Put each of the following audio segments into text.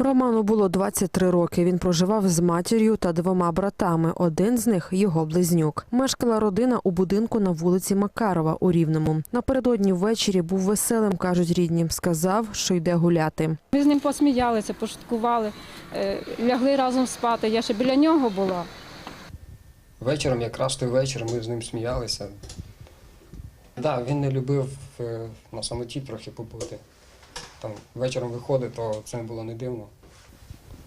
Роману було 23 роки. Він проживав з матір'ю та двома братами. Один з них його близнюк. Мешкала родина у будинку на вулиці Макарова у Рівному. Напередодні ввечері був веселим, кажуть рідні. Сказав, що йде гуляти. Ми з ним посміялися, пошуткували, е, лягли разом спати. Я ще біля нього була. Вечором, якраз той вечір, ми з ним сміялися. Так, да, він не любив е, на самоті трохи побути. Там вечором виходить, то це було не дивно.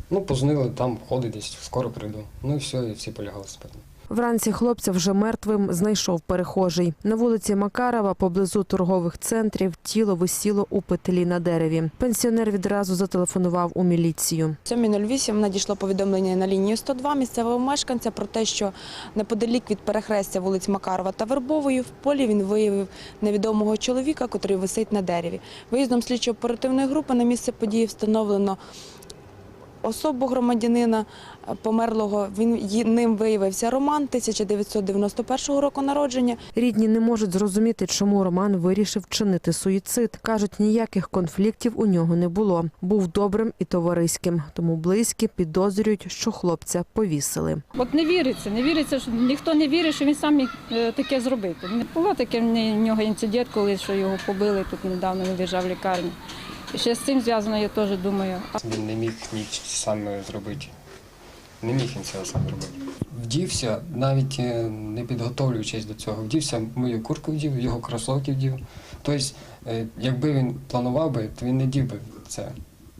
Ну, позвонили, там ходить десь, скоро прийду. Ну і все, і всі полягали спати. Вранці хлопця вже мертвим знайшов перехожий. На вулиці Макарова, поблизу торгових центрів, тіло висіло у петлі на дереві. Пенсіонер відразу зателефонував у міліцію. 7.08 надійшло повідомлення на лінію 102 місцевого мешканця про те, що неподалік від перехрестя вулиць Макарова та Вербової в полі він виявив невідомого чоловіка, котрий висить на дереві. Виїздом слідчо-оперативної групи на місце події встановлено особу громадянина е, померлого. Він ним виявився Роман 1991 року народження. Рідні не можуть зрозуміти, чому Роман вирішив чинити суїцид. кажуть, ніяких конфліктів у нього не було. Був добрим і товариським, тому близькі підозрюють, що хлопця повісили. От не віриться, не віриться, що ніхто не вірить, що він сам е, таке зробити. Не було таке не- в нього інцидент, коли що його побили тут недавно, він лежав в лікарні. Ще з цим зв'язано, я теж думаю. Він не міг ніч сам зробити. Не міг він цього сам робити. Вдівся, навіть е, не підготовлюючись до цього. Вдівся, мою куртку вдів, його кросовки вдів. Тобто, е, якби він планував би, то він не дів би це.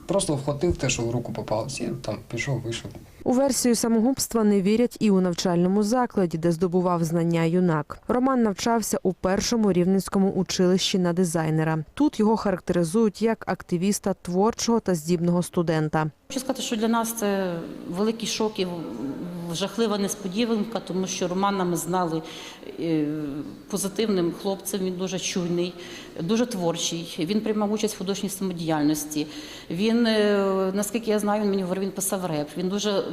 Просто вхватив те, що в руку попалося, і там пішов, вийшов. У версію самогубства не вірять і у навчальному закладі, де здобував знання юнак. Роман навчався у першому рівненському училищі на дизайнера. Тут його характеризують як активіста творчого та здібного студента. Хочу сказати, що для нас це великий шок і жахлива несподіванка, тому що Романа ми знали е, позитивним хлопцем. Він дуже чуйний, дуже творчий. Він приймав участь в художній самодіяльності. Він, е, наскільки я знаю, він мені говорив, він писав реп. Він дуже,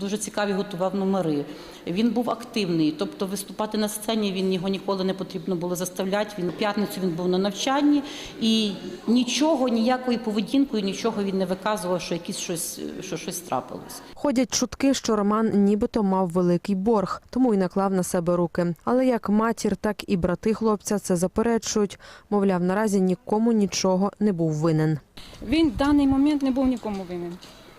дуже цікаві готував номери. Він був активний, тобто виступати на сцені він його ніколи не потрібно було заставляти. Він п'ятницю він був на навчанні і нічого, ніякою поведінкою, нічого він не виказував, що якісь щось, що щось трапилось. Ходять чутки, що Роман нібито мав великий борг, тому й наклав на себе руки. Але як матір, так і брати хлопця це заперечують. Мовляв, наразі нікому нічого не був винен. Він в даний момент не був нікому винен.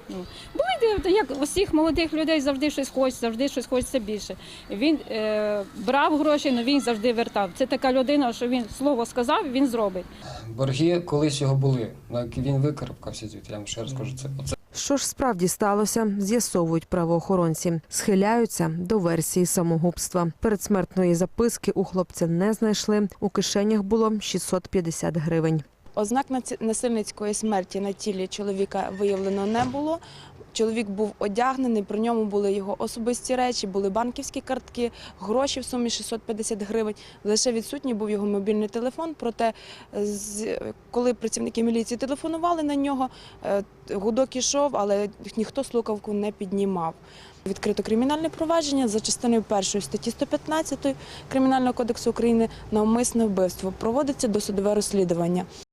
Ну, були, де- як усіх молодих людей завжди щось хочеться, завжди щось хочеться більше. Він е, брав гроші, але він завжди вертав. Це така людина, що він слово сказав, він зробить. Борги колись його були, як він викарабкався звідти, я вам ще раз кажу, це оце Що ж справді сталося, з'ясовують правоохоронці. Схиляються до версії самогубства. Передсмертної записки у хлопця не знайшли. У кишенях було 650 гривень. Ознак насильницької смерті на тілі чоловіка виявлено не було. Чоловік був одягнений, при ньому були його особисті речі, були банківські картки, гроші в сумі 650 гривень. Лише відсутній був його мобільний телефон. Проте, коли працівники міліції телефонували на нього, е, гудок ішов, але ніхто слухавку не піднімав. Відкрито кримінальне провадження за частиною першої статті 115 Кримінального кодексу України навмисне вбивство. Проводиться досудове розслідування.